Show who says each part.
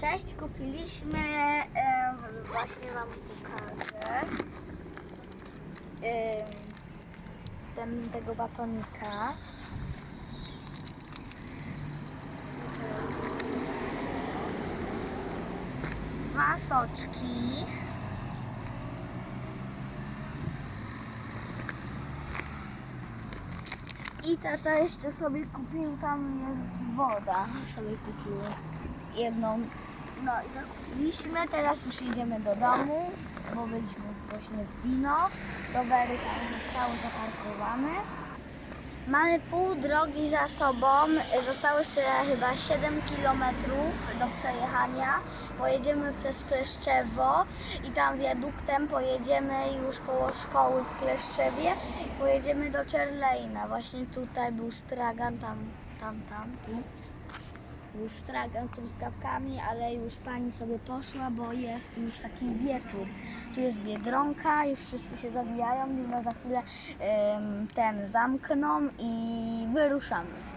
Speaker 1: Cześć, kupiliśmy, właśnie Wam pokażę, ten, tego batonika. Dwa soczki. I tata jeszcze sobie kupił, tam jest woda, sobie kupił jedną. No i to kupiliśmy, teraz już jedziemy do domu, bo byliśmy właśnie w Dino. Rowery tam zostały zaparkowane. Mamy pół drogi za sobą, zostało jeszcze chyba 7 km do przejechania. Pojedziemy przez Kleszczewo i tam wiaduktem pojedziemy już koło szkoły w Kleszczewie. Pojedziemy do Czerlejna. Właśnie tutaj był stragan, tam, tam, tam, tu. Był stragan z truskawkami, ale już pani sobie poszła, bo jest już taki wieczór. Tu jest biedronka, już wszyscy się zabijają, no za chwilę em, ten zamkną i wyruszamy.